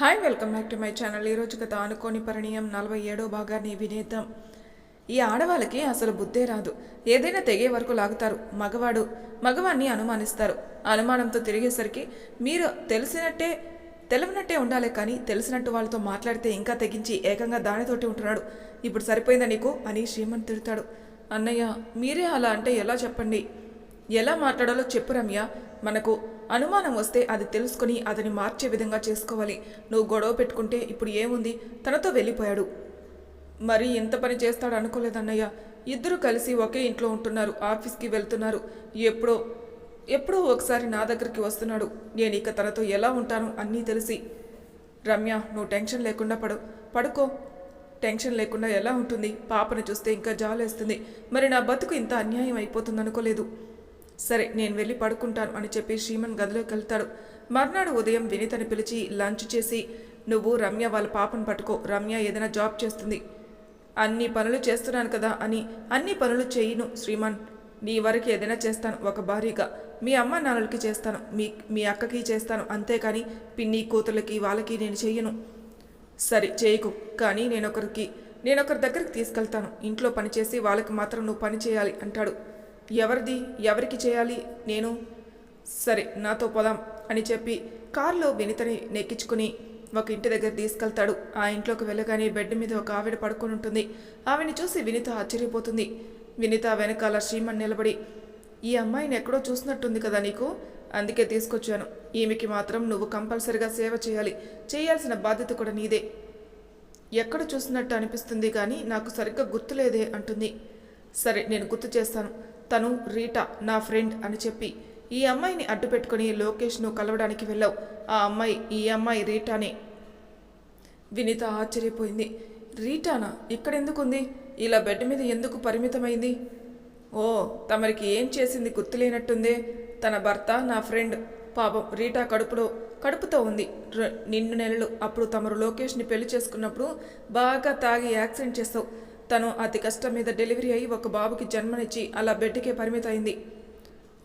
Hi welcome back to my channel ఈరోజు కథ అనుకోని పరిణయం నలభై ఏడో భాగాన్ని వినేద్దాం. ఈ ఆడవాళ్ళకి అసలు బుద్ధే రాదు. ఏదైనా తెగే వరకు లాగుతారు. మగవాడు మగవాన్ని అనుమానిస్తారు. అనుమానంతో తిరిగేసరికి మీరు తెలిసినట్టే తెలివినట్టే ఉండాలి కానీ తెలిసినట్టు వాళ్ళతో మాట్లాడితే ఇంకా తెగించి ఏకంగా దానితోటి ఉంటున్నాడు. ఇప్పుడు సరిపోయిందా నీకు? అని శ్రీమంత్ తిడతాడు. అన్నయ్య మీరే అలా అంటే ఎలా చెప్పండి? ఎలా మాట్లాడాలో చెప్పు రమ్య. మనకు అనుమానం వస్తే అది తెలుసుకొని అతని మార్చే విధంగా చేసుకోవాలి. నువ్వు గొడవ పెట్టుకుంటే ఇప్పుడు ఏముంది? తనతో వెళ్ళిపోయాడు. మరి ఎంత పని చేస్తాడు అనుకోలేదన్నయ్య. ఇద్దరు కలిసి ఒకే ఇంట్లో ఉంటున్నారు. ఆఫీస్కి వెళ్తున్నారు. ఎప్పుడో ఎప్పుడో ఒకసారి నా దగ్గరికి వస్తున్నాడు. నేను ఇక తనతో ఎలా ఉంటాను అన్నీ తెలిసి. రమ్య నువ్వు టెన్షన్ లేకుండా పడు పడుకో. టెన్షన్ లేకుండా ఎలా ఉంటుంది? పాపను చూస్తే ఇంకా జాలేస్తుంది. మరి నా బతుకు ఇంత అన్యాయం అయిపోతుంది అనుకోలేదు సరే నేను వెళ్ళి పడుకుంటాను అని చెప్పి శ్రీమన్ గదిలోకి వెళ్తాడు. మర్నాడు ఉదయం వినీతని పిలిచి లంచ్ చేసి నువ్వు రమ్య వాళ్ళ పాపను పట్టుకో. రమ్య ఏదైనా జాబ్ చేస్తుంది. అన్ని పనులు చేస్తున్నాను కదా అని అన్ని పనులు చేయను శ్రీమాన్. నీ వరకు ఏదైనా చేస్తాను ఒక భారీగా. మీ అమ్మ నాన్నలకి చేస్తాను మీ మీ అక్కకి చేస్తాను అంతేకాని పిన్ని కూతుర్లకి వాళ్ళకి నేను చెయ్యను సరే చేయకు. కానీ నేనొకరికి నేనొకరి దగ్గరికి తీసుకెళ్తాను. ఇంట్లో పని చేసి వాళ్ళకి మాత్రం నువ్వు పని చేయాలి అంటాడు. ఎవరిది ఎవరికి చేయాలి నేను? సరే నాతో పోదాం అని చెప్పి కారులో వినితని నెక్కించుకుని ఒక ఇంటి దగ్గర తీసుకెళ్తాడు. ఆ ఇంట్లోకి వెళ్ళగానే బెడ్ మీద ఒక ఆవిడ పడుకొని ఉంటుంది. ఆవిని చూసి వినిత ఆశ్చర్యపోతుంది. వినిత వెనకాల శ్రీమన్ నిలబడి ఈ అమ్మాయిని ఎక్కడో చూసినట్టుంది కదా నీకు? అందుకే తీసుకొచ్చాను. ఈమెకి మాత్రం నువ్వు కంపల్సరిగా సేవ చేయాలి. చేయాల్సిన బాధ్యత కూడా నీదే. ఎక్కడ చూసినట్టు అనిపిస్తుంది కానీ నాకు సరిగ్గా గుర్తులేదే అంటుంది. సరే నేను గుర్తు చేస్తాను. తను రీటా నా ఫ్రెండ్ అని చెప్పి ఈ అమ్మాయిని అడ్డు పెట్టుకుని లోకేష్ను కలవడానికి వెళ్ళావు. ఆ అమ్మాయి ఈ అమ్మాయి రీటానే. వినిత ఆశ్చర్యపోయింది. రీటానా? ఇక్కడెందుకుంది? ఇలా బెడ్ మీద ఎందుకు పరిమితమైంది? ఓ తమరికి ఏం చేసింది గుర్తులేనట్టుందే. తన భర్త నా ఫ్రెండ్. పాపం రీటా కడుపులో కడుపుతో ఉంది. నిన్ను నెలలు అప్పుడు తమరు లోకేష్ని పెళ్ళి చేసుకున్నప్పుడు బాగా తాగి యాక్సిడెంట్ చేస్తావు తను అతి కష్టం మీద డెలివరీ అయ్యి ఒక బాబుకి జన్మనిచ్చి అలా బెడ్కే పరిమితమైంది.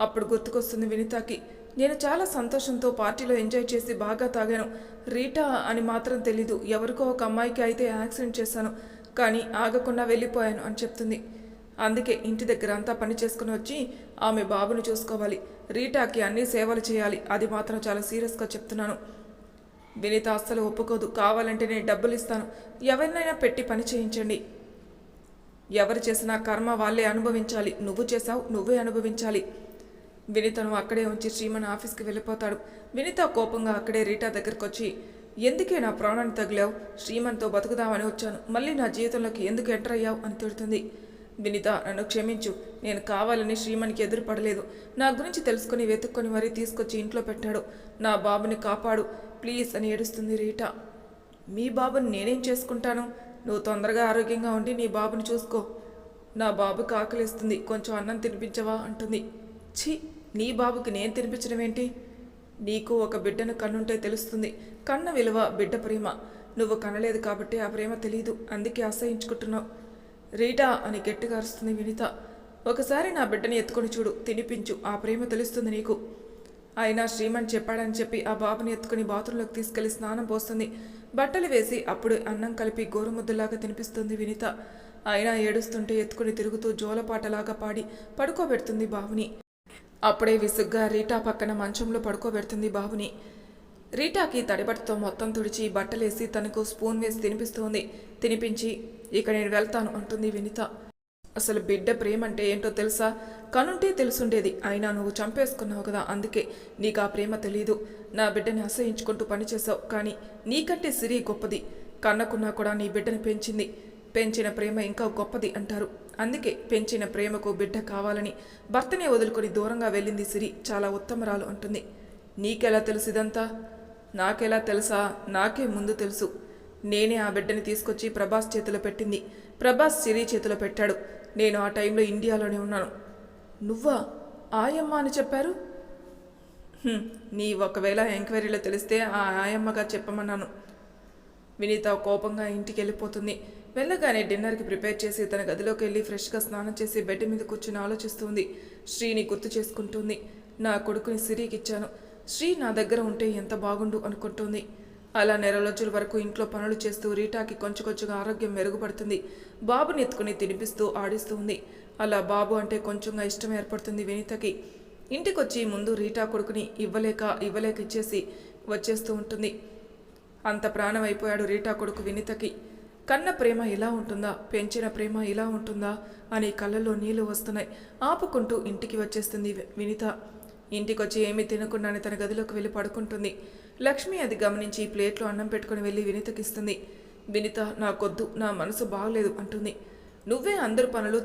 అప్పుడు గుర్తుకొస్తుంది వినితాకి నేను చాలా సంతోషంతో పార్టీలో ఎంజాయ్ చేసి బాగా తాగాను. రీటా అని మాత్రం తెలీదు. ఎవరికో ఒక అమ్మాయికి అయితే యాక్సిడెంట్ చేశాను కానీ ఆగకుండా వెళ్ళిపోయాను అని చెప్తుంది. అందుకే ఇంటి దగ్గర అంతా పని చేసుకుని వచ్చి ఆమె బాబుని చూసుకోవాలి. రీటాకి అన్ని సేవలు చేయాలి. అది మాత్రం చాలా సీరియస్గా చెప్తున్నాను. వినీత అస్సలు ఒప్పుకోదు. కావాలంటే నేను డబ్బులు ఇస్తాను ఎవరినైనా పెట్టి పని చేయించండి. ఎవరు చేసినా కర్మ వాళ్ళే అనుభవించాలి. నువ్వు చేసావు నువ్వే అనుభవించాలి. వినితను అక్కడే ఉంచి శ్రీమన్ ఆఫీస్కి వెళ్ళిపోతాడు. వినిత కోపంగా అక్కడే రీటా దగ్గరకు వచ్చి ఎందుకే నా ప్రాణాన్ని తగిలావు? శ్రీమన్తో బతుకుదామని వచ్చాను. మళ్ళీ నా జీవితంలోకి ఎందుకు ఎంటర్ అయ్యావు? అని తిడుతుంది. వినిత నన్ను క్షమించు. నేను కావాలని శ్రీమన్కి ఎదురుపడలేదు. నా గురించి తెలుసుకుని వెతుక్కొని మరీ తీసుకొచ్చి ఇంట్లో పెట్టాడు. నా బాబుని కాపాడు. ప్లీజ్ అని ఏడుస్తుంది రీటా. మీ బాబుని నేనేం చేసుకుంటాను? నువ్వు తొందరగా ఆరోగ్యంగా ఉండి నీ బాబుని చూసుకో. నా బాబుకి ఆకలిస్తుంది. కొంచెం అన్నం తినిపించవా? అంటుంది. ఛీ! నీ బాబుకి నేను తినిపించడం ఏంటి? నీకు ఒక బిడ్డను కన్నుంటే తెలుస్తుంది. కన్న విలువ బిడ్డ ప్రేమ. నువ్వు కనలేదు కాబట్టి ఆ ప్రేమ తెలియదు అందుకే అసహించుకుంటున్నావు. రీటా అని గట్టిగా అరుస్తుంది వినిత. ఒకసారి నా బిడ్డని ఎత్తుకొని చూడు. తినిపించు. ఆ ప్రేమ తెలుస్తుంది నీకు. అయినా శ్రీమన్ చెప్పాడని చెప్పి ఆ బాబుని ఎత్తుకుని బాత్రూంలోకి తీసుకెళ్ళి స్నానం పోస్తుంది. బట్టలు వేసి అప్పుడు అన్నం కలిపి గోరుముద్దలాగా తినిపిస్తుంది వినిత. అయినా ఏడుస్తుంటే ఎత్తుకుని తిరుగుతూ జోలపాటలాగా పాడి పడుకోబెడుతుంది బాబుని. అప్పుడే విసుగ్గా రీటా పక్కన మంచంలో పడుకోబెడుతుంది బాబుని. రీటాకి తడిబట్టతో మొత్తం తుడిచి బట్టలేసి తనకు స్పూన్ వేసి తినిపిస్తుంది. తినిపించి ఇక నేను వెళ్తాను అంటుంది వినిత. అసలు బిడ్డ ప్రేమ అంటే ఏంటో తెలుసా? కనుంటే తెలుసుండేది. అయినా నువ్వు చంపేసుకున్నావు కదా అందుకే నీకు ఆ ప్రేమ తెలియదు నా బిడ్డని అసహించుకుంటూ పనిచేశావు. కానీ నీకంటే సిరి గొప్పది. కన్నకున్నా కూడా నీ బిడ్డని పెంచింది. పెంచిన ప్రేమ ఇంకా గొప్పది అంటారు. అందుకే పెంచిన ప్రేమకు బిడ్డ కావాలని భర్తనే వదులుకొని దూరంగా వెళ్ళింది సిరి. చాలా ఉత్తమరాలు అంటుంది. నీకెలా తెలుసు ఇదంతా? నాకెలా తెలుసా? నాకే ముందు తెలుసు. నేనే ఆ బిడ్డని తీసుకొచ్చి ప్రభాస్ చేతిలో పెట్టింది. ప్రభాస్ సిరి చేతిలో పెట్టాడు. నేను ఆ టైంలో ఇండియాలోనే ఉన్నాను. నువ్వా? ఆయమ్మ అని చెప్పారు? నీ ఒకవేళ ఎంక్వైరీలో తెలిస్తే ఆ ఆయమ్మగా చెప్పమన్నాను. వినీత కోపంగా ఇంటికి వెళ్ళిపోతుంది వెళ్ళగానే డిన్నర్కి ప్రిపేర్ చేసి తన గదిలోకి వెళ్ళి ఫ్రెష్గా స్నానం చేసి బెడ్ మీద కూర్చుని ఆలోచిస్తుంది. శ్రీని గుర్తు చేసుకుంటుంది. నా కొడుకుని సిరికి ఇచ్చాను శ్రీ నా దగ్గర ఉంటే ఎంత బాగుండు అనుకుంటుంది. అలా నెల రోజుల వరకు ఇంట్లో పనులు చేస్తూ రీటాకి కొంచెంకొంచెంగా ఆరోగ్యం మెరుగుపడుతుంది. బాబుని ఎత్తుకుని తినిపిస్తూ ఆడిస్తూ ఉంది. అలా బాబు అంటే కొంచెంగా ఇష్టం ఏర్పడుతుంది వినీతకి. ఇంటికొచ్చి ముందు రీటా కొడుకుని ఇవ్వలేక ఇవ్వలేక ఇచ్చేసి వచ్చేస్తూ ఉంటుంది. అంత ప్రాణం అయిపోయాడు రీటా కొడుకు వినితకి. కన్న ప్రేమ ఇలా ఉంటుందా? పెంచిన ప్రేమ ఇలా ఉంటుందా? అని కళ్ళల్లో నీళ్ళు వస్తున్నాయి. ఆపుకుంటూ ఇంటికి వచ్చేస్తుంది వినిత. ఇంటికొచ్చి ఏమీ తినకుండానే తన గదిలోకి వెళ్ళి పడుకుంటుంది. లక్ష్మి అది గమనించి ప్లేట్లో అన్నం పెట్టుకుని వెళ్ళి వినితకిస్తుంది వినిత నాకొద్దు నా మనసు బాగలేదు అంటుంది. నువ్వే అందరు పనులు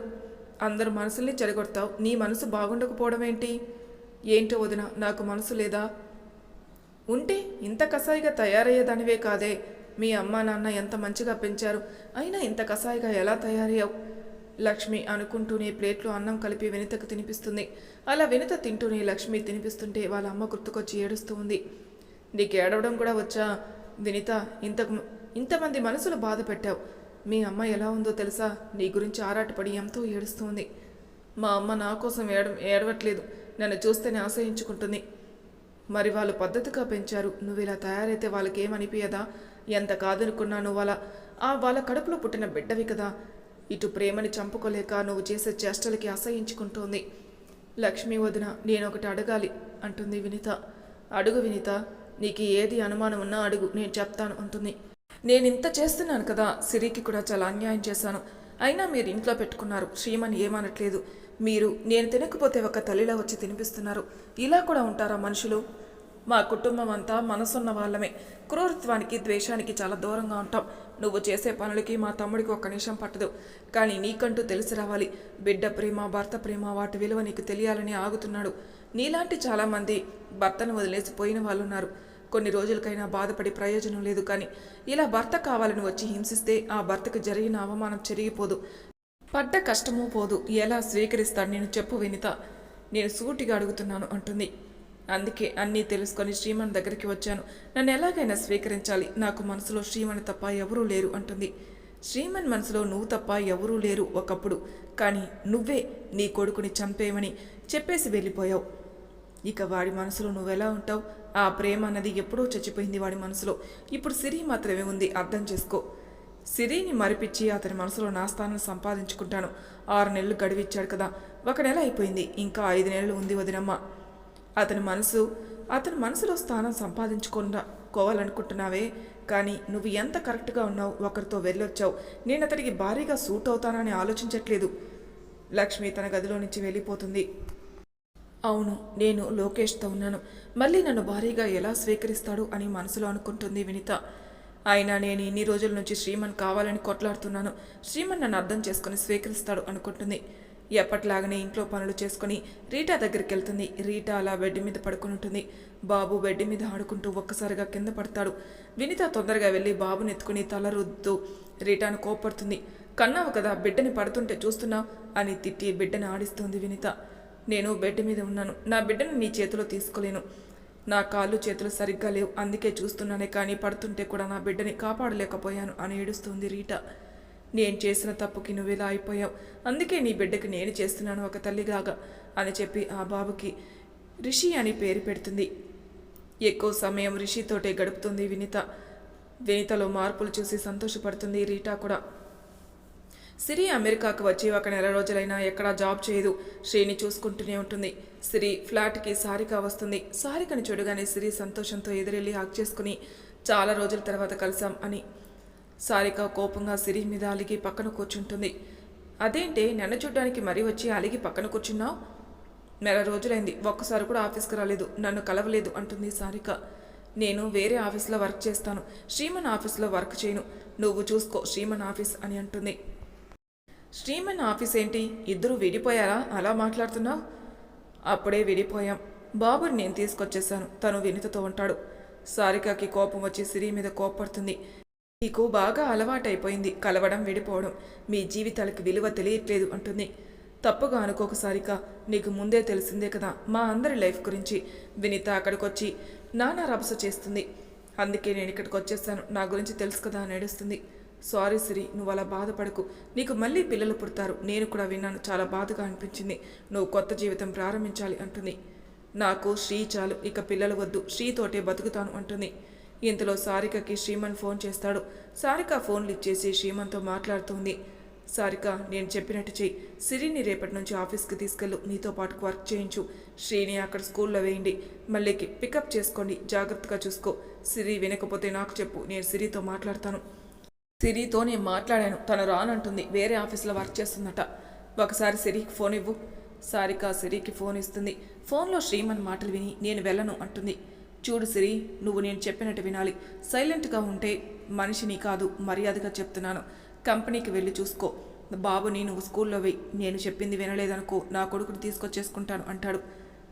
అందరు మనసుల్ని చెడగొడతావు. నీ మనసు బాగుండకపోవడం ఏంటి ఏంటో వదిన నాకు మనసు లేదా? ఉంటే ఇంత కసాయిగా తయారయ్యేదానివే కాదే. మీ అమ్మ నాన్న ఎంత మంచిగా పెంచారు. అయినా ఇంత కసాయిగా ఎలా తయారయ్యావు? లక్ష్మి అనుకుంటూనే ప్లేట్లో అన్నం కలిపి వినితకు తినిపిస్తుంది. అలా వినిత తింటూనే లక్ష్మి తినిపిస్తుంటే వాళ్ళ అమ్మ గుర్తుకొచ్చి ఏడుస్తూ ఉంది. నీకు ఏడవడం కూడా వచ్చా? వినిత ఇంతకు ఇంతమంది మనసులు బాధ పెట్టావు. మీ అమ్మ ఎలా ఉందో తెలుసా? నీ గురించి ఆరాటపడి ఎంతో ఏడుస్తుంది. మా అమ్మ నా కోసం ఏడ ఏడవట్లేదు. నన్ను చూస్తేనే ఆశయించుకుంటుంది. మరి వాళ్ళు పద్ధతిగా పెంచారు. నువ్వు ఇలా తయారైతే వాళ్ళకి ఏమనిపించదా ఎంత కాదనుకున్నా నువ్వు ఆ వాళ్ళ కడుపులో పుట్టిన బిడ్డవి కదా. ఇటు ప్రేమని చంపుకోలేక నువ్వు చేసే చేష్టలకి అసహించుకుంటోంది లక్ష్మి వదిన నేను ఒకటి అడగాలి అంటుంది వినిత. అడుగు వినిత. నీకు ఏది అనుమానం ఉన్నా అడుగు నేను చెప్తాను అంటుంది. నేను ఇంత చేస్తున్నాను కదా సిరికి కూడా చాలా అన్యాయం చేశాను. అయినా మీరు ఇంట్లో పెట్టుకున్నారు శ్రీమని ఏమనట్లేదు. మీరు నేను తినకపోతే ఒక తల్లిలా వచ్చి తినిపిస్తున్నారు. ఇలా కూడా ఉంటారా మనుషులు? మా కుటుంబం అంతా మనసున్న వాళ్ళమే. క్రూరత్వానికి ద్వేషానికి చాలా దూరంగా ఉంటాం. నువ్వు చేసే పనులకి మా తమ్ముడికి ఒక్క నిమిషం పట్టదు. కానీ నీకంటూ తెలిసి రావాలి. బిడ్డ ప్రేమ భర్త ప్రేమ వాటి విలువ నీకు తెలియాలని ఆగుతున్నాడు. నీలాంటి చాలామంది భర్తను వదిలేసి పోయిన వాళ్ళు ఉన్నారు కొన్ని రోజులకైనా బాధపడి ప్రయోజనం లేదు కానీ ఇలా భర్త కావాలని వచ్చి హింసిస్తే ఆ భర్తకు జరిగిన అవమానం చెరిగిపోదు. పడ్డ కష్టమూ పోదు. ఎలా స్వీకరిస్తాడు నేను చెప్పు వినిత. నేను సూటిగా అడుగుతున్నాను అంటుంది. అందుకే అన్నీ తెలుసుకొని శ్రీమణ్ దగ్గరికి వచ్చాను. నన్ను ఎలాగైనా స్వీకరించాలి. నాకు మనసులో శ్రీమణి తప్ప ఎవరూ లేరు అంటుంది. శ్రీమన్ మనసులో నువ్వు తప్ప ఎవరూ లేరు ఒకప్పుడు. కానీ నువ్వే నీ కొడుకుని చంపేయమని చెప్పేసి వెళ్ళిపోయావు. ఇక వాడి మనసులో నువ్వెలా ఉంటావు? ఆ ప్రేమ అన్నది ఎప్పుడో చచ్చిపోయింది వాడి మనసులో. ఇప్పుడు సిరి మాత్రమే ఉంది అర్థం చేసుకో. సిరిని మరిపించి అతని మనసులో నా స్థానం సంపాదించుకుంటాను. ఆరు నెలలు గడివిచ్చాడు కదా ఒక నెల అయిపోయింది ఇంకా ఐదు నెలలు ఉంది వదినమ్మ. అతని మనసు అతని మనసులో స్థానం సంపాదించుకుండా కోవాలనుకుంటున్నావే. కానీ నువ్వు ఎంత కరెక్ట్గా ఉన్నావు ఒకరితో వెళ్ళొచ్చావు. నేను అతనికి భారీగా సూట్ అవుతానని ఆలోచించట్లేదు. లక్ష్మి తన గదిలో నుంచి వెళ్ళిపోతుంది. అవును నేను లోకేష్తో ఉన్నాను. మళ్ళీ నన్ను భారీగా ఎలా స్వీకరిస్తాడు అని మనసులో అనుకుంటుంది వినిత. అయినా నేను ఇన్ని రోజుల నుంచి శ్రీమన్ కావాలని కొట్లాడుతున్నాను. శ్రీమన్ నన్ను అర్థం చేసుకుని స్వీకరిస్తాడు అనుకుంటుంది. ఎప్పట్లాగనే ఇంట్లో పనులు చేసుకుని రీటా దగ్గరికి వెళ్తుంది. రీటా అలా బెడ్ మీద పడుకుని ఉంటుంది. బాబు బెడ్ మీద ఆడుకుంటూ ఒక్కసారిగా కింద పడతాడు. వినిత తొందరగా వెళ్ళి బాబుని ఎత్తుకుని తల రుద్దుతూ రీటాను కోపడుతుంది కన్నావు కదా బిడ్డని పడుతుంటే చూస్తున్నావు? అని తిట్టి బిడ్డని ఆడిస్తుంది వినిత. నేను బెడ్ మీద ఉన్నాను. నా బిడ్డను నీ చేతిలో తీసుకోలేను. నా కాళ్ళు చేతులు సరిగ్గా లేవు. అందుకే చూస్తున్నానే కానీ పడుతుంటే కూడా నా బిడ్డని కాపాడలేకపోయాను అని ఏడుస్తుంది రీటా. నేను చేసిన తప్పుకి నువ్వెలా అయిపోయావు. అందుకే నీ బిడ్డకి నేను చేస్తున్నాను ఒక తల్లిగాగా అని చెప్పి ఆ బాబుకి రిషి అని పేరు పెడుతుంది. ఎక్కువ సమయం రిషితోటే గడుపుతుంది వినిత. వినితలో మార్పులు చూసి సంతోషపడుతుంది రీటా కూడా. సిరి అమెరికాకు వచ్చి ఒక నెల రోజులైనా ఎక్కడా జాబ్ చేయదు. శ్రీని చూసుకుంటూనే ఉంటుంది. సిరి ఫ్లాట్కి సారిక వస్తుంది. సారికని చూడగానే సిరి సంతోషంతో ఎదురెళ్ళి హాక్ చేసుకుని చాలా రోజుల తర్వాత కలిసాం అని. సారిక కోపంగా సిరి మీద అలిగి పక్కన కూర్చుంటుంది. అదేంటే నన్ను చూడ్డానికి మరీ వచ్చి అలిగి పక్కన కూర్చున్నావు? నెల రోజులైంది. ఒక్కసారి కూడా ఆఫీస్కి రాలేదు. నన్ను కలవలేదు అంటుంది సారిక. నేను వేరే ఆఫీస్లో వర్క్ చేస్తాను. శ్రీమన్ ఆఫీస్లో వర్క్ చేయను. నువ్వు చూసుకో. శ్రీమన్ ఆఫీస్ అని అంటుంది. శ్రీమన్ ఆఫీస్ ఏంటి? ఇద్దరు విడిపోయారా? అలా మాట్లాడుతున్నావు? అప్పుడే విడిపోయాం. బాబుని నేను తీసుకొచ్చేసాను తను వినితతో ఉంటాడు. సారికకి కోపం వచ్చి సిరి మీద కోప్పడుతుంది. నీకు బాగా అలవాటైపోయింది. కలవడం విడిపోవడం. మీ జీవితాలకు విలువ తెలియట్లేదు అంటుంది. తప్పుగా అనుకోక సారిక. నీకు ముందే తెలిసిందే కదా మా అందరి లైఫ్ గురించి. వినిత అక్కడికొచ్చి నానా రభస చేస్తుంది. అందుకే నేను ఇక్కడికి వచ్చేసాను నా గురించి తెలుసు కదా అని ఏడుస్తుంది. సారీ సిరి నువ్వు అలా బాధపడకు. నీకు మళ్ళీ పిల్లలు పుడతారు. నేను కూడా విన్నాను చాలా బాధగా అనిపించింది. నువ్వు కొత్త జీవితం ప్రారంభించాలి అంటుంది. నాకు శ్రీ చాలు ఇక పిల్లలు వద్దు శ్రీతోటే బతుకుతాను అంటుంది. ఇంతలో సారికకి శ్రీమన్ ఫోన్ చేస్తాడు. సారిక ఫోన్లు ఇచ్చేసి శ్రీమన్తో మాట్లాడుతుంది. సారిక నేను చెప్పినట్టు చెయ్యి. సిరిని రేపటి నుంచి ఆఫీస్కి తీసుకెళ్ళు నీతో పాటు వర్క్ చేయించు. శ్రీని అక్కడ స్కూల్లో వేయండి. మళ్ళీ పికప్ చేసుకోండి జాగ్రత్తగా చూసుకో. సిరి వినకపోతే నాకు చెప్పు నేను సిరితో మాట్లాడతాను. సిరితో నేను మాట్లాడాను. తను రానంటుంది. వేరే ఆఫీస్లో వర్క్ చేస్తుందట. ఒకసారి సిరికి ఫోన్ ఇవ్వు. సారిక సిరికి ఫోన్ ఇస్తుంది. ఫోన్లో శ్రీమన్ మాటలు విని నేను వెళ్ళను అంటుంది. చూడు సిరి నువ్వు నేను చెప్పినట్టు వినాలి. సైలెంట్గా ఉంటే మనిషిని కాదు మర్యాదగా చెప్తున్నాను. కంపెనీకి వెళ్ళి చూసుకో. బాబుని నువ్వు స్కూల్లో వెయ్యి నేను చెప్పింది వినలేదనుకో నా కొడుకుని తీసుకొచ్చేసుకుంటాను అంటాడు.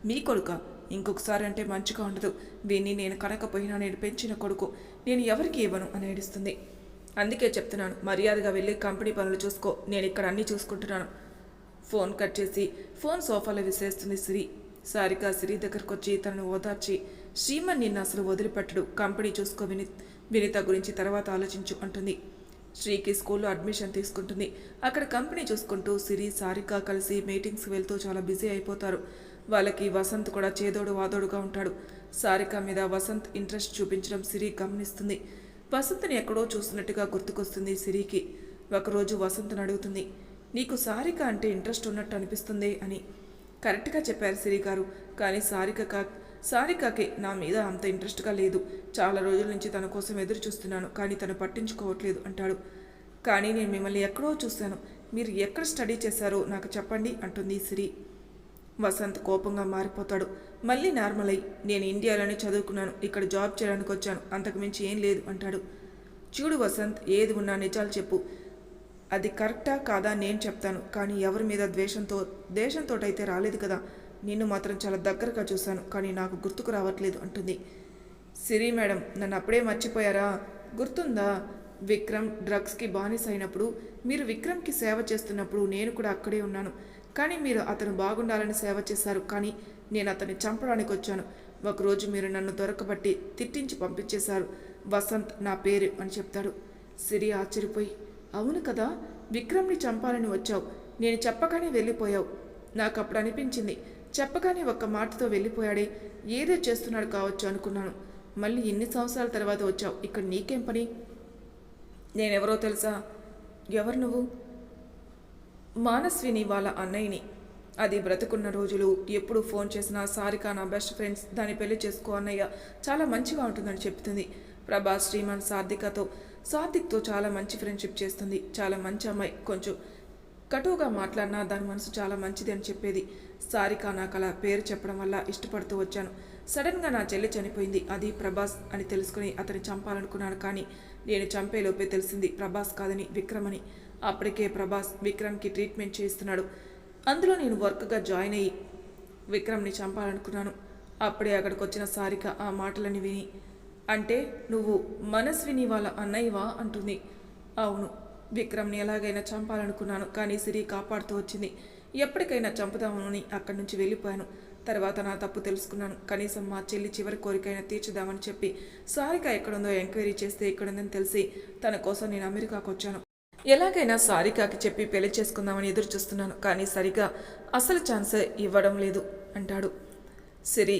మీ కొడుక? ఇంకొకసారి అంటే మంచిగా ఉండదు. వీణ్ణి నేను కనకపోయినా నేను పెంచిన కొడుకు. నేను ఎవరికి ఇవ్వను? అని ఏడుస్తుంది. అందుకే చెప్తున్నాను మర్యాదగా వెళ్ళి కంపెనీ పనులు చూసుకో నేను ఇక్కడ అన్నీ చూసుకుంటున్నాను. ఫోన్ కట్ చేసి ఫోన్ సోఫాలో విసిరేస్తుంది సిరి. సారిక సిరి దగ్గరకు వచ్చి తనను ఓదార్చి శ్రీమన్ నిన్ను అసలు వదిలిపెట్టడు కంపెనీ చూసుకో విని వినిత గురించి తర్వాత ఆలోచించు అంటుంది. శ్రీకి స్కూల్లో అడ్మిషన్ తీసుకుంటుంది. అక్కడ కంపెనీ చూసుకుంటూ సిరి సారిక కలిసి మీటింగ్స్ వెళ్తూ చాలా బిజీ అయిపోతారు. వాళ్ళకి వసంత్ కూడా చేదోడు వాదోడుగా ఉంటాడు. సారిక మీద వసంత్ ఇంట్రెస్ట్ చూపించడం సిరి గమనిస్తుంది. వసంతని ఎక్కడో చూస్తున్నట్టుగా గుర్తుకొస్తుంది సిరికి. ఒకరోజు వసంతను అడుగుతుంది నీకు సారిక అంటే ఇంట్రెస్ట్ ఉన్నట్టు అనిపిస్తుంది అని. కరెక్ట్గా చెప్పారు సిరి గారు కానీ సారిక కా సారికకి నా మీద అంత ఇంట్రెస్ట్గా లేదు. చాలా రోజుల నుంచి తన కోసం ఎదురు చూస్తున్నాను కానీ తను పట్టించుకోవట్లేదు అంటాడు. కానీ నేను మిమ్మల్ని ఎక్కడో చూశాను మీరు ఎక్కడ స్టడీ చేశారో నాకు చెప్పండి అంటుంది సిరి. వసంత్ కోపంగా మారిపోతాడు. మళ్ళీ నార్మల్ అయ్యి నేను ఇండియాలోనే చదువుకున్నాను ఇక్కడ జాబ్ చేయడానికి వచ్చాను అంతకు మించి ఏం లేదు అంటాడు. చూడు వసంత్ ఏది ఉన్నా నిజాలు చెప్పు. అది కరెక్టా కాదా నేను చెప్తాను కానీ ఎవరి మీద ద్వేషంతో దేశంతో అయితే రాలేదు కదా. నిన్ను మాత్రం చాలా దగ్గరగా చూశాను కానీ నాకు గుర్తుకు రావట్లేదు అంటుంది. సిరి మేడం నన్ను అప్పుడే మర్చిపోయారా? గుర్తుందా? విక్రమ్ డ్రగ్స్కి బానిస అయినప్పుడు మీరు విక్రమ్కి సేవ చేస్తున్నప్పుడు నేను కూడా అక్కడే ఉన్నాను. కానీ మీరు అతను బాగుండాలని సేవ చేశారు కానీ నేను అతన్ని చంపడానికి వచ్చాను ఒకరోజు మీరు నన్ను దొరకబట్టి తిట్టించి పంపించేశారు. వసంత్ నా పేరు అని చెప్తాడు. సిరి ఆశ్చర్యపోయి అవును కదా విక్రమ్ని చంపాలని వచ్చావు. నేను చెప్పగానే వెళ్ళిపోయావు. నాకు అప్పుడు అనిపించింది చెప్పగానే ఒక్క మాటతో వెళ్ళిపోయాడే. ఏదో చేస్తున్నాడు కావచ్చు అనుకున్నాను. మళ్ళీ ఎన్ని సంవత్సరాల తర్వాత వచ్చావు? ఇక్కడ నీకేం పని? నేనెవరో తెలుసా? ఎవరు నువ్వు? మానస్విని వాళ్ళ అన్నయ్యని. అది బ్రతుకున్న రోజులు ఎప్పుడు ఫోన్ చేసినా సారిక నా బెస్ట్ ఫ్రెండ్స్ దాన్ని పెళ్ళి చేసుకో అన్నయ్య చాలా మంచిగా ఉంటుందని చెప్తుంది. ప్రభాస్ శ్రీమాన్ సార్థికతో సాత్విక్తో చాలా మంచి ఫ్రెండ్షిప్ చేస్తుంది. చాలా మంచి అమ్మాయి కొంచెం కటువుగా మాట్లాడినా దాని మనసు చాలా మంచిది అని చెప్పేది. సారిక నాకు అలా పేరు చెప్పడం వల్ల ఇష్టపడుతూ వచ్చాను. సడన్గా నా చెల్లి చనిపోయింది. అది ప్రభాస్ అని తెలుసుకుని అతని చంపాలనుకున్నాను కానీ నేను చంపేలోపే తెలిసింది ప్రభాస్ కాదని విక్రమ్ అని అప్పటికే ప్రభాస్ విక్రమ్కి ట్రీట్మెంట్ చేస్తున్నాడు అందులో నేను వర్క్గా జాయిన్ అయ్యి విక్రమ్ని చంపాలనుకున్నాను. అప్పుడే అక్కడికి వచ్చిన సారిక ఆ మాటలని విని అంటే నువ్వు మనస్విని వాళ్ళ అన్నయ్యవా? అంటుంది. అవును విక్రమ్ని ఎలాగైనా చంపాలనుకున్నాను కానీ సిరి కాపాడుతూ వచ్చింది. ఎప్పటికైనా చంపుదామని అక్కడి నుంచి వెళ్ళిపోయాను. తర్వాత నా తప్పు తెలుసుకున్నాను. కనీసం మా చెల్లి చివరి కోరికైనా తీర్చుదామని చెప్పి సారిక ఎక్కడుందో ఎంక్వైరీ చేస్తే ఇక్కడుందని తెలిసి తన కోసం నేను అమెరికాకు వచ్చాను ఎలాగైనా సారికాకి చెప్పి పెళ్ళి చేసుకుందామని ఎదురు చూస్తున్నాను కానీ సరిగా అసలు ఛాన్స్ ఇవ్వడం లేదు అంటాడు. సిరి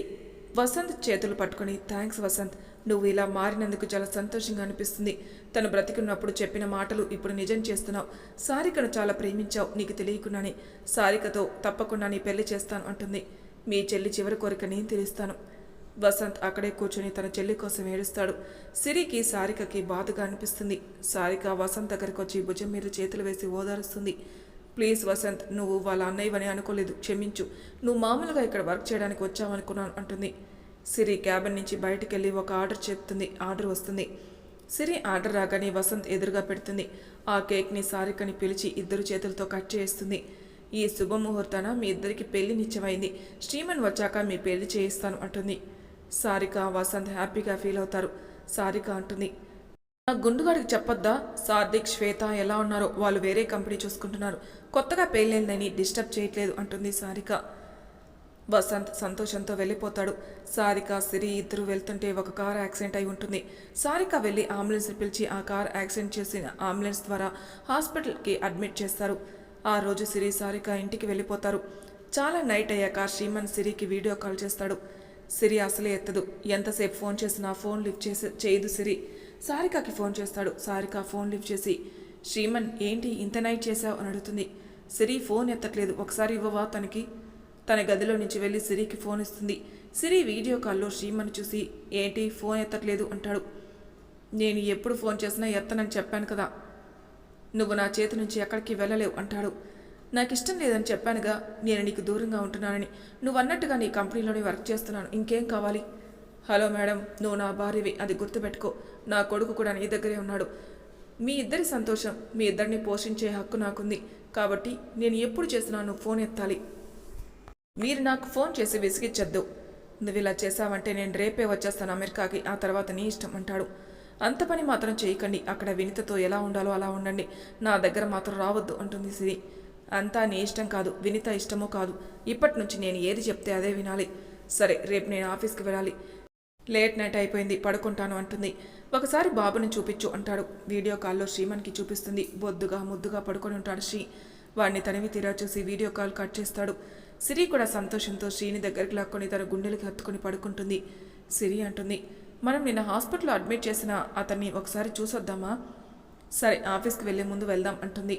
వసంత్ చేతులు పట్టుకొని థ్యాంక్స్ వసంత్ నువ్వు ఇలా మారినందుకు చాలా సంతోషంగా అనిపిస్తుంది. తను బ్రతికున్నప్పుడు చెప్పిన మాటలు ఇప్పుడు నిజం చేస్తున్నావు. సారికను చాలా ప్రేమించావు నీకు తెలియకుండానే. సారికతో తప్పకుండా నీ పెళ్ళి చేస్తాను అంటుంది. మీ చెల్లి చివరి కోరిక నేను తెలుస్తాను వసంత్ అక్కడే కూర్చొని తన చెల్లి కోసం ఏడుస్తాడు. సిరికి సారికకి బాధగా అనిపిస్తుంది. సారిక వసంత్ దగ్గరికి వచ్చి భుజం మీద చేతులు వేసి ఓదారుస్తుంది. ప్లీజ్ వసంత్ నువ్వు వాళ్ళ అన్నయ్యవని అనుకోలేదు. క్షమించు. నువ్వు మామూలుగా ఇక్కడ వర్క్ చేయడానికి వచ్చావనుకున్నాను అంటుంది. సిరి క్యాబిన్ నుంచి బయటికి వెళ్ళి ఒక ఆర్డర్ చెప్తుంది. ఆర్డర్ వస్తుంది. సిరి ఆర్డర్ రాగానే వసంత్ ఎదురుగా పెడుతుంది. ఆ కేక్ని సారికని పిలిచి ఇద్దరు చేతులతో కట్ చేస్తుంది. ఈ శుభముహూర్తాన మీ ఇద్దరికి పెళ్ళి నిశ్చయమైంది. శ్రీమన్ వచ్చాక మీ పెళ్ళి చేయిస్తాను అంటుంది. సారిక వసంత్ హ్యాపీగా ఫీల్ అవుతారు. సారిక అంటుంది నా గుండుగాడికి చెప్పొద్దా? సార్దిక్ శ్వేత ఎలా ఉన్నారో వాళ్ళు వేరే కంపెనీ చూసుకుంటున్నారు. కొత్తగా పెళ్ళైందని డిస్టర్బ్ చేయట్లేదు అంటుంది సారిక. వసంత్ సంతోషంతో వెళ్ళిపోతాడు. సారిక సిరి ఇద్దరు వెళ్తుంటే ఒక కార్ యాక్సిడెంట్ అయి ఉంటుంది. సారిక వెళ్ళి అంబులెన్స్ పిలిచి ఆ కార్ యాక్సిడెంట్ చేసిన అంబులెన్స్ ద్వారా హాస్పిటల్కి అడ్మిట్ చేస్తారు. ఆ రోజు సిరి సారిక ఇంటికి వెళ్ళిపోతారు. చాలా నైట్ అయ్యాక శ్రీమన్ సిరికి వీడియో కాల్ చేస్తాడు. సిరి అసలే ఎత్తదు. ఎంతసేపు ఫోన్ చేసినా ఫోన్ లిఫ్ట్ చేసి చేయదు సిరి. సారికాకి ఫోన్ చేస్తాడు. సారిక ఫోన్ లిఫ్ట్ చేసి శ్రీమన్ ఏంటి ఇంత నైట్ చేశావు? అని అడుగుతుంది. సిరి ఫోన్ ఎత్తట్లేదు. ఒకసారి ఇవ్వవా తనకి? తన గదిలో నుంచి వెళ్ళి సిరికి ఫోన్ ఇస్తుంది. సిరి వీడియో కాల్లో శ్రీమన్ చూసి ఏంటి ఫోన్ ఎత్తట్లేదు? అంటాడు. నేను ఎప్పుడు ఫోన్ చేసినా ఎత్తనని చెప్పాను కదా. నువ్వు నా చేతి నుంచి ఎక్కడికి వెళ్ళలేవు అంటాడు. నాకు ఇష్టం లేదని చెప్పానుగా నేను నీకు దూరంగా ఉంటున్నానని. నువ్వు అన్నట్టుగా నీ కంపెనీలోనే వర్క్ చేస్తున్నాను. ఇంకేం కావాలి? హలో మేడం నువ్వు నా భార్యవి. అది గుర్తుపెట్టుకో. నా కొడుకు కూడా నీ దగ్గరే ఉన్నాడు. మీ ఇద్దరి సంతోషం మీ ఇద్దరిని పోషించే హక్కు నాకుంది. కాబట్టి నేను ఎప్పుడు చేసినా నువ్వు ఫోన్ ఎత్తాలి. మీరు నాకు ఫోన్ చేసి విసిగిచ్చద్దు. నువ్వు ఇలా చేసావంటే నేను రేపే వచ్చేస్తాను అమెరికాకి. ఆ తర్వాత నీ ఇష్టం అంటాడు. అంత పని మాత్రం చేయకండి. అక్కడ వినితతో ఎలా ఉండాలో అలా ఉండండి. నా దగ్గర మాత్రం రావద్దు అంటుంది సిరి. అంతా నీ ఇష్టం కాదు వినిత ఇష్టమో కాదు. ఇప్పటి నుంచి నేను ఏది చెప్తే అదే వినాలి. సరే రేపు నేను ఆఫీస్కి వెళ్ళాలి. లేట్ నైట్ అయిపోయింది పడుకుంటాను అంటుంది. ఒకసారి బాబుని చూపించు అంటాడు. వీడియో కాల్లో శ్రీమన్కి చూపిస్తుంది. బొద్దుగా ముద్దుగా పడుకొని ఉంటాడు శ్రీ. వాడిని తనివి తీరా చూసి వీడియో కాల్ కట్ చేస్తాడు. సిరి కూడా సంతోషంతో శ్రీని దగ్గరికి లాక్కొని తన గుండెలకి హత్తుకొని పడుకుంటుంది. సిరి అంటుంది మనం నిన్న హాస్పిటల్లో అడ్మిట్ చేసిన అతన్ని ఒకసారి చూసొద్దామా? సరే ఆఫీస్కి వెళ్ళే ముందు వెళ్దాం అంటుంది.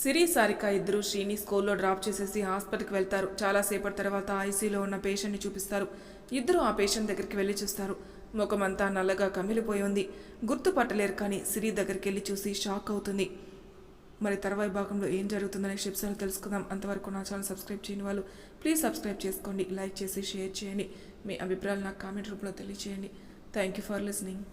సిరి సారిక ఇద్దరు శ్రీని స్కూల్లో డ్రాప్ చేసేసి హాస్పిటల్కి వెళ్తారు. చాలాసేపటి తర్వాత ఐసీలో ఉన్న పేషెంట్ని చూపిస్తారు. ఇద్దరు ఆ పేషెంట్ దగ్గరికి వెళ్ళి చూస్తారు. ముఖమంతా నల్లగా కమిలిపోయి ఉంది. గుర్తుపట్టలేరు కానీ సిరి దగ్గరికి వెళ్ళి చూసి షాక్ అవుతుంది. మరి తర్వాయి భాగంలో ఏం జరుగుతుందనే షిప్స్లో తెలుసుకుందాం. అంతవరకు నా ఛానల్ సబ్స్క్రైబ్ చేయని వాళ్ళు ప్లీజ్ సబ్స్క్రైబ్ చేసుకోండి లైక్ చేసి షేర్ చేయండి. మీ అభిప్రాయాలు నాకు కామెంట్ రూపంలో తెలియచేయండి. Thank you for listening.